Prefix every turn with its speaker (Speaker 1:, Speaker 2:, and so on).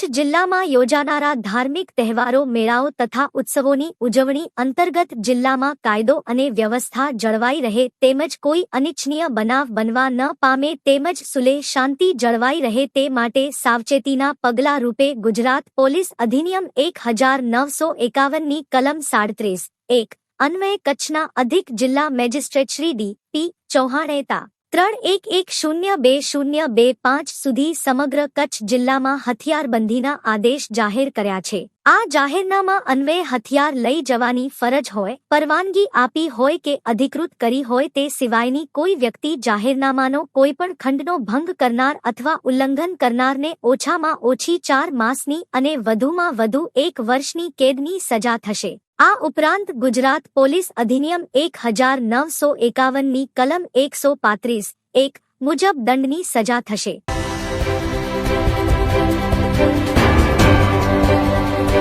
Speaker 1: કચ્છ જિલ્લામાં યોજાનારા ધાર્મિક તહેવારો, મેળાઓ તથા ઉત્સવોની ઉજવણી અંતર્ગત જિલ્લામાં કાયદો અને વ્યવસ્થા જળવાઈ રહે તેમજ કોઈ અનિચ્છનીય બનાવ બનવા ન પામે તેમજ સુલે શાંતિ જળવાઈ રહે તે માટે સાવચેતીના પગલા રૂપે ગુજરાત પોલીસ અધિનિયમ એક હજાર નવસો એકાવનની કલમ સાડત્રીસ, એક, અન્વયે કચ્છના અધિક જિલ્લા મેજિસ્ટ્રેટ શ્રી ડી, પી ચૌહાણેતા ત્રણ એક એક શૂન્ય બે શૂન્ય બે પાંચ સુધી સમગ્ર કચ્છ જિલ્લામાં હથિયારબંધીના આદેશ જાહેર કર્યા છે. આ જાહેરનામા અન્વયે હથિયાર લઈ જવાની ફરજ હોય, પરવાનગી આપી હોય કે અધિકૃત કરી હોય તે સિવાયની કોઈ વ્યક્તિ જાહેરનામાનો કોઈ પણ ખંડનો ભંગ કરનાર અથવા ઉલ્લંઘન કરનારને ઓછામાં ઓછી ચાર માસની અને વધુમાં વધુ એક વર્ષની કેદની સજા થશે. આ ઉપરાંત ગુજરાત પોલીસ અધિનિયમ એક હજાર નવસો એકાવનની કલમ એકસો પાંત્રીસ એક મુજબ દંડની સજા થશે.